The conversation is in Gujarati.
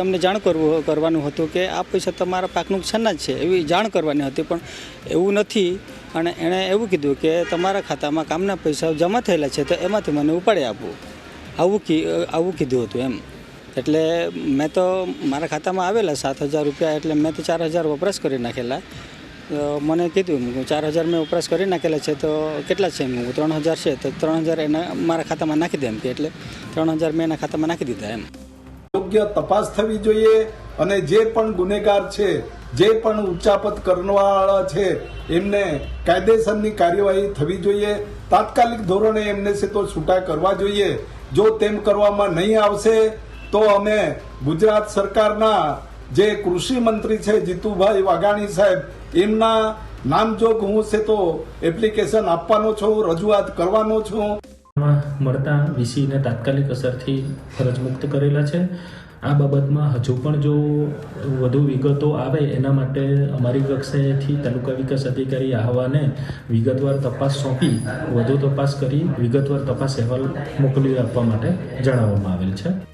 અમને જાણ કરવું કરવાનું હતું કે આ પૈસા તમારા પાક નુકસાનના જ છે, એવી જાણ કરવાની હતી, પણ એવું નથી. અને એણે એવું કીધું કે તમારા ખાતામાં કામના પૈસા જમા થયેલા છે, તો એમાંથી મને ઉપાડી આપવું આવું કી આવું કીધું હતું એમ. એટલે મેં તો મારા ખાતામાં આવેલા સાત હજાર રૂપિયા, એટલે મેં તો ચાર હજાર વપરાશ કરી નાખેલા. મને કીધું ચાર હજાર મેં વપરાશ કરી નાખેલા છે, તો કેટલા છે એમ? ત્રણ હજાર છે, તો ત્રણ હજાર એને મારા ખાતામાં નાખી દે એમ કે, એટલે ત્રણ હજાર મેં એના ખાતામાં નાખી દીધા એમ. યોગ્ય તપાસ થવી જોઈએ અને જે પણ ગુનેગાર છે, જે પણ ઉચ્ચાપત કરવાવાળા છે, એમને કાયદેસરની કાર્યવાહી થવી જોઈએ. તાત્કાલિક ધોરણે એમને છે તો છૂટા કરવા જોઈએ. જો તેમ કરવામાં નહીં આવશે, તો અમે ગુજરાત સરકારના જે કૃષિ મંત્રી છે, જીતુભાઈ વાઘાણી સાહેબ, એમના નામજોગ હું છે તો એપ્લિકેશન આપવાનો છું, રજૂઆત કરવાનો છું. માં મળતા વીસીને તાત્કાલિક અસરથી ફરજ મુક્ત કરેલા છે. આ બાબતમાં હજુ પણ જો વધુ વિગતો આવે, એના માટે અમારી કક્ષાએથી તાલુકા વિકાસ અધિકારી આહવાને વિગતવાર તપાસ સોંપી, વધુ તપાસ કરી, વિગતવાર તપાસ અહેવાલ મોકલી આપવા માટે જણાવવામાં આવેલ છે.